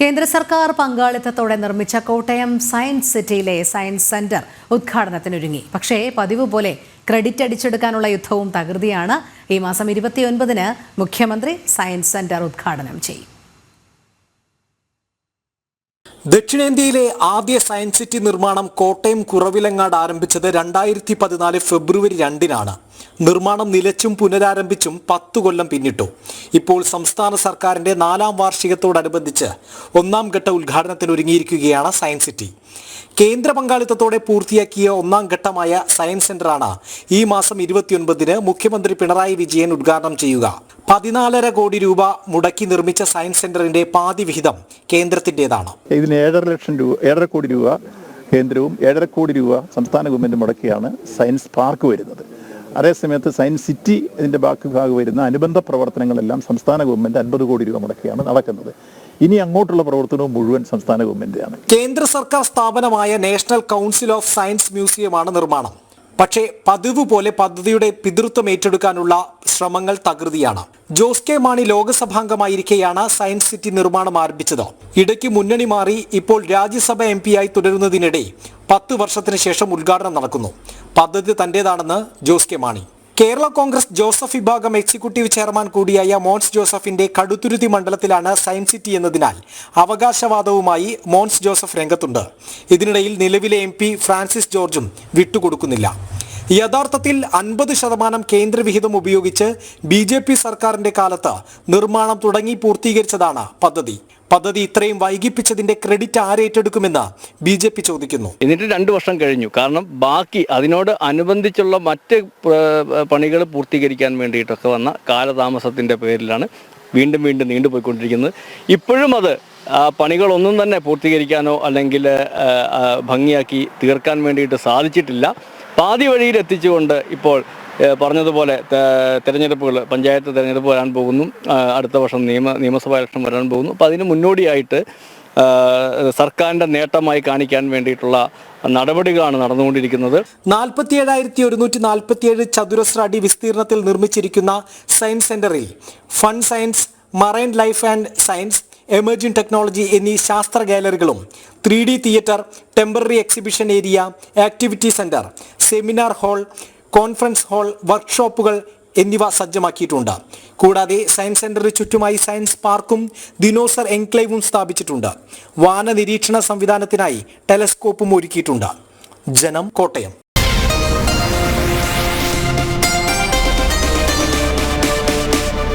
കേന്ദ്ര സർക്കാർ പങ്കാളിത്തത്തോടെ നിർമ്മിച്ച കോട്ടയം സയൻസ് സിറ്റിയിലെ സയൻസ് സെന്റർ ഉദ്ഘാടനത്തിനൊരുങ്ങി. പക്ഷേ പതിവ് പോലെ ക്രെഡിറ്റ് അടിച്ചെടുക്കാനുള്ള യുദ്ധവും തകൃതിയാണ്. ഈ മാസം ഇരുപത്തിയൊൻപതിന് മുഖ്യമന്ത്രി സയൻസ് സെന്റർ ഉദ്ഘാടനം ചെയ്യും. ദക്ഷിണേന്ത്യയിലെ ആദ്യ സയൻസ് സിറ്റി നിർമ്മാണം കോട്ടയം കുറവിലങ്ങാട് ആരംഭിച്ചത് രണ്ടായിരത്തി പതിനാല് ഫെബ്രുവരി രണ്ടിനാണ്. നിർമ്മാണം നിലച്ചും പുനരാരംഭിച്ചും പത്തു കൊല്ലം പിന്നിട്ടു. ഇപ്പോൾ സംസ്ഥാന സർക്കാരിന്റെ നാലാം വാർഷികത്തോടനുബന്ധിച്ച് ഒന്നാം ഘട്ട ഉദ്ഘാടനത്തിന് ഒരുങ്ങിയിരിക്കുകയാണ് സയൻസ് സിറ്റി. കേന്ദ്ര പങ്കാളിത്തത്തോടെ പൂർത്തിയാക്കിയ ഒന്നാം ഘട്ടമായ സയൻസ് സെന്ററാണ് ഈ മാസം ഇരുപത്തിയൊൻപതിന് മുഖ്യമന്ത്രി പിണറായി വിജയൻ ഉദ്ഘാടനം ചെയ്യുക. പതിനാലര കോടി രൂപ മുടക്കി നിർമ്മിച്ച സയൻസ് സെന്ററിന്റെ പാതി വിഹിതം കേന്ദ്രത്തിന്റേതാണ്. ഇതിന് ഏഴര ലക്ഷം രൂപ ഏഴര കോടി രൂപ കേന്ദ്രവും ഏഴര കോടി രൂപ സംസ്ഥാന ഗവൺമെന്റ് മുടക്കിയാണ് സയൻസ് പാർക്ക് വരുന്നത്. അതേസമയത്ത് സയൻസ് സിറ്റി ഇതിന്റെ ബാക്കി ഭാഗം വരുന്ന അനുബന്ധ പ്രവർത്തനങ്ങളെല്ലാം സംസ്ഥാന ഗവൺമെന്റ് അൻപത് കോടി രൂപ മുടക്കിയാണ് നടക്കുന്നത്. ഇനി അങ്ങോട്ടുള്ള പ്രവർത്തനവും മുഴുവൻ സംസ്ഥാന ഗവൺമെന്റാണ് കേന്ദ്ര സർക്കാർ സ്ഥാപനമായ നാഷണൽ കൗൺസിൽ ഓഫ് സയൻസ് മ്യൂസിയമാണ് നിർമ്മാണം. പക്ഷേ പതിവ് പോലെ പദ്ധതിയുടെ പിതൃത്വം ഏറ്റെടുക്കാനുള്ള ശ്രമങ്ങൾ തകൃതിയാണ്. ജോസ് കെ മാണി ലോകസഭാംഗമായിരിക്കെയാണ് സയൻസ് സിറ്റി നിർമ്മാണം ആരംഭിച്ചത്. ഇടയ്ക്ക് മുന്നണി മാറി ഇപ്പോൾ രാജ്യസഭ എം ആയി തുടരുന്നതിനിടെ പത്ത് വർഷത്തിന് ശേഷം ഉദ്ഘാടനം നടക്കുന്നു. പദ്ധതി തന്റേതാണെന്ന് ജോസ് കെ മാണി. കേരള കോൺഗ്രസ് ജോസഫ് വിഭാഗം എക്സിക്യൂട്ടീവ് ചെയർമാൻ കൂടിയായ മോൻസ് ജോസഫിന്റെ കടുത്തുരുത്തി മണ്ഡലത്തിലാണ് സയൻസ് സിറ്റി എന്നതിനാൽ അവകാശവാദവുമായി മോൻസ് ജോസഫ് രംഗത്തുണ്ട്. ഇതിനിടയിൽ നിലവിലെ എം ഫ്രാൻസിസ് ജോർജും വിട്ടുകൊടുക്കുന്നില്ല. യഥാർത്ഥത്തിൽ അൻപത് ശതമാനം കേന്ദ്രവിഹിതം ഉപയോഗിച്ച് ബി സർക്കാരിന്റെ കാലത്ത് നിർമ്മാണം തുടങ്ങി പൂർത്തീകരിച്ചതാണ് പദ്ധതി. പദ്ധതി ഇത്രയും വൈകിപ്പിച്ചതിന്റെ ക്രെഡിറ്റ് ആരേറ്റെടുക്കുമെന്ന് ബി ജെ പി ചോദിക്കുന്നു. എന്നിട്ട് രണ്ടു വർഷം കഴിഞ്ഞു. കാരണം ബാക്കി അതിനോട് അനുബന്ധിച്ചുള്ള മറ്റ് പണികൾ പൂർത്തീകരിക്കാൻ വേണ്ടിയിട്ടൊക്കെ വന്ന കാലതാമസത്തിന്റെ പേരിലാണ് വീണ്ടും വീണ്ടും നീണ്ടുപോയിക്കൊണ്ടിരിക്കുന്നത്. ഇപ്പോഴും അത് പണികളൊന്നും തന്നെ പൂർത്തീകരിക്കാനോ അല്ലെങ്കിൽ ഭംഗിയാക്കി തീർക്കാൻ വേണ്ടിയിട്ട് സാധിച്ചിട്ടില്ല. പാതി വഴിയിൽ എത്തിച്ചുകൊണ്ട് ഇപ്പോൾ പറഞ്ഞതുപോലെ തെരഞ്ഞെടുപ്പുകൾ പഞ്ചായത്ത് തെരഞ്ഞെടുപ്പ് വരാൻ പോകുന്നു അടുത്ത വർഷം നിയമ നിയമസഭാ ഇലക്ഷൻ വരാൻ പോകുന്നു. അപ്പോൾ അതിന് മുന്നോടിയായിട്ട് സർക്കാരിന്റെ നേട്ടമായി കാണിക്കാൻ വേണ്ടിയിട്ടുള്ള നടപടികളാണ് നടന്നുകൊണ്ടിരിക്കുന്നത്. നാൽപ്പത്തിയേഴായിരത്തി ഒരുന്നൂറ്റി നാൽപ്പത്തിയേഴ് ചതുരശ്ര അടി വിസ്തീർണത്തിൽ നിർമ്മിച്ചിരിക്കുന്ന സയൻസ് സെന്ററിൽ fun science marine life and science emerging technology എന്നീ ശാസ്ത്ര ഗാലറികളും three theatre temporary exhibition area activity centre seminar hall conference hall വർക്ക്ഷോപ്പുകൾ എന്നിവ സജ്ജമാക്കിയിട്ടുണ്ട്. കൂടാതെ സയൻസ് സെന്ററിന് ചുറ്റുമായി സയൻസ് പാർക്കും ദിനോസർ എൻക്ലേവും സ്ഥാപിച്ചിട്ടുണ്ട്. വാന നിരീക്ഷണ സംവിധാനത്തിനായി ടെലസ്കോപ്പും ഒരുക്കിയിട്ടുണ്ട്. ജനം കോട്ടയം.